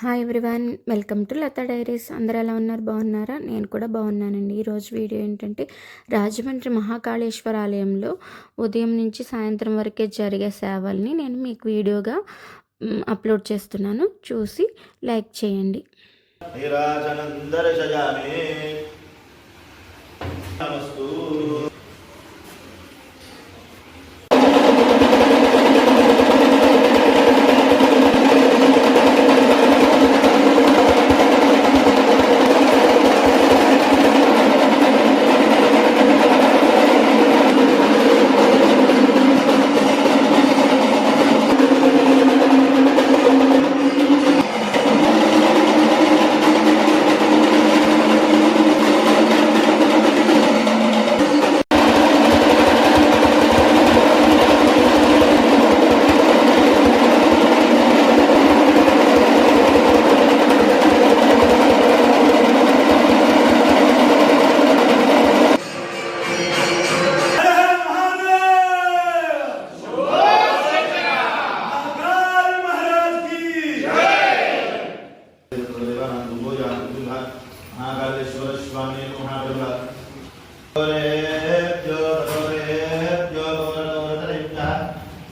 Hi everyone welcome to Lata diaries అందరు ఎలా ఉన్నారు? బాగున్నారా? నేను కూడా బాగున్నానండి. ఈరోజు వీడియో ఏంటంటే రాజమండ్రి మహాకాళేశ్వర ఆలయంలో ఉదయం నుంచి సాయంత్రం వరకే జరిగే సేవల్ని నేను మీకు వీడియోగా అప్లోడ్ చేస్తున్నాను. చూసి లైక్ చేయండి. నమస్తూ.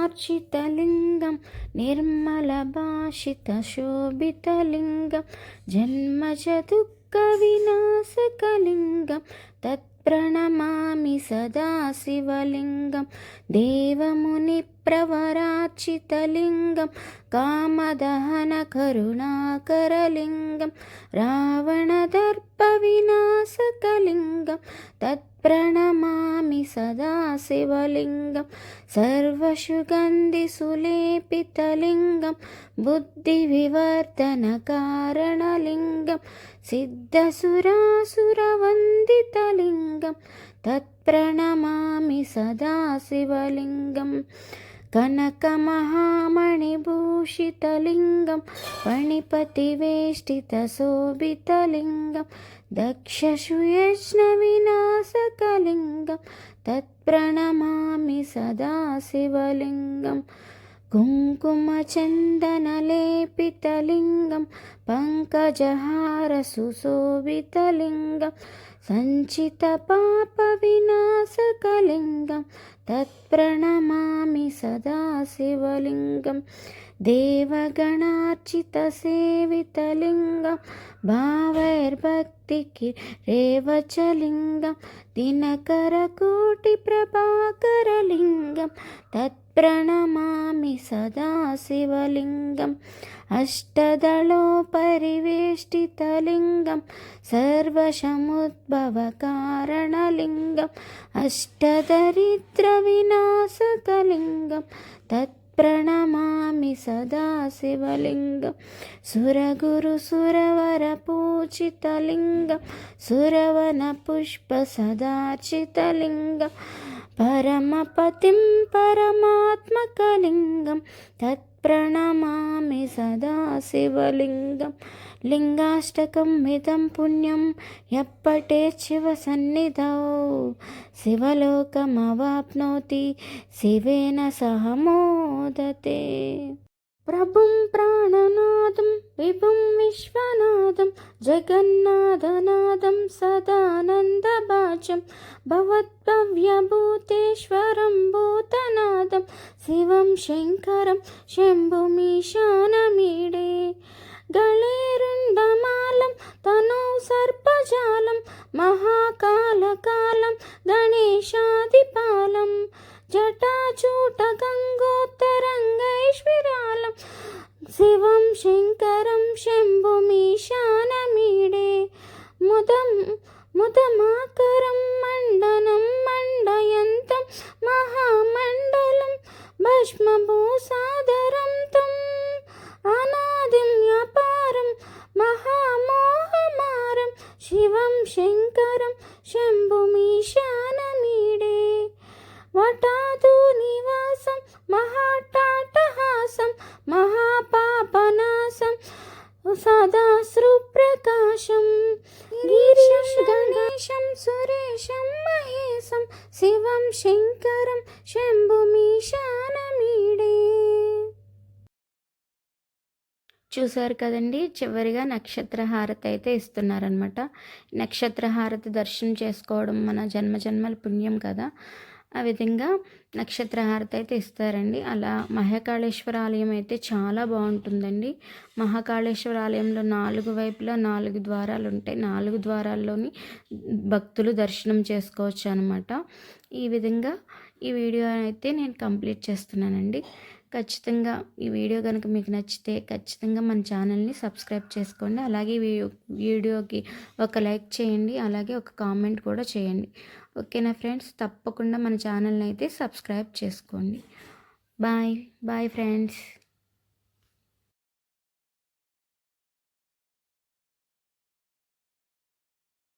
అర్చితలింగం నిర్మల భాషిత శోభితలింగం జన్మజ దుఃఖ వినాశకలింగం తత్ప్రణమామి సదాశివలింగం దేవముని ప్రవరాచితలింగం కామదహన కరుణాకరలింగం రావణదర్ప వినాశకలింగం తత్ప్రణమామి సదా శివలింగం సర్వసుగంధిసులేపితలింగం బుద్ధి వివర్ధన కారణలింగం సిద్ధసురాసురవందితలింగం తత్ప్రణమామి సదా कनकमहामणिभूषितलिङ्गं पणिपतिवेष्टितशोभितलिङ्गं दक्षशुयज्ञविनाशकलिङ्गं तत्प्रणमामि सदा शिवलिङ्गं कुङ्कुमचन्दनलेपितलिङ्गं पङ्कजहारसुशोभितलिङ्गं सञ्चितपापविनाशकलिङ्गं तत्प्रणमामि सदा शिवलिङ्गं देवगणार्चितसेवितलिङ्गं भावैर्भक्तिकिरेवचलिङ्गं दिनकरकोटिप्रभाकरलिङ्गं तत्प्रणमामि सदा शिवलिङ्गम् अष्टदलोपरिवेष्टितलिङ्गं सर्वसमुद्भवकारणलिङ्गम् अष्टदरिद्रविनाशकलिङ्गं तत्प्रणमामि सदा शिवलिङ्गं सुरगुरुसुरवरपूजितलिङ्गं सुरवनपुष्पसदार्चितलिङ्गं परमपतिं परमात्मकलिङ्गं तत्प्रणमामि सदा शिवलिङ्गं लिङ्गाष्टकं मिदं पुण्यं यप्पटे शिवसन्निधौ शिवलोकमवाप्नोति शिवेन सह मोदते ప్రభుం ప్రాణనాదం విభుం విశ్వనాథం జగన్నాథనాదం సదానందభాజం భవద్భవ్యభూతేశ్వరం భూతనాదం శివం శంకరం శంభుమీశానమీడే. గళేరుండమాలం తనౌ సర్పజాలం మహాకాలకాలం గణేశాదిపాలం జటాచూట గంగోత్తరంగైశ్విరాలం శివం శంకరం శంభుమీశానమీడే. ముదం ముదమాకరం మండనం మండయంతం మహామండలం భస్మభూసాదరం తం అనాదిం వ్యాపారం మహామోహమారం శివం శంకరం శంభుమీశానమీడే. వటాదు నివాసం మహాటాటహాసం మహాపాపనాశం సదాశ్రుప్రకాశం గిరీశం గణేశం సురేశం మహేశం శివం శంకరం శంభుమీశానమీడే చూసారు కదండి చివరిగా నక్షత్ర హారతి అయితే ఇస్తున్నారనమాట నక్షత్ర హారతి దర్శనం చేసుకోవడం మన జన్మ జన్మల పుణ్యం కదా. ఆ విధంగా నక్షత్ర హారతి అయితే ఇస్తారండి. అలా మహాకాళేశ్వర ఆలయం అయితే చాలా బాగుంటుందండి. మహాకాళేశ్వర ఆలయంలో నాలుగు వైపులా నాలుగు ద్వారాలు ఉంటాయి నాలుగు ద్వారాల్లోని భక్తులు దర్శనం చేసుకోవచ్చు అనమాట ఈ విధంగా ఈ వీడియో అయితే నేను కంప్లీట్ చేస్తున్నానండి. ఖచ్చితంగా ఈ వీడియో కనుక మీకు నచ్చితే ఖచ్చితంగా మన ఛానల్ని సబ్స్క్రైబ్ చేసుకోండి. అలాగే వీడియో వీడియోకి ఒక లైక్ చేయండి. అలాగే ఒక కామెంట్ కూడా చేయండి. ఓకేనా ఫ్రెండ్స్? తప్పకుండా మన ఛానల్ని అయితే సబ్స్క్రైబ్ చేసుకోండి. బాయ్. Bye friends.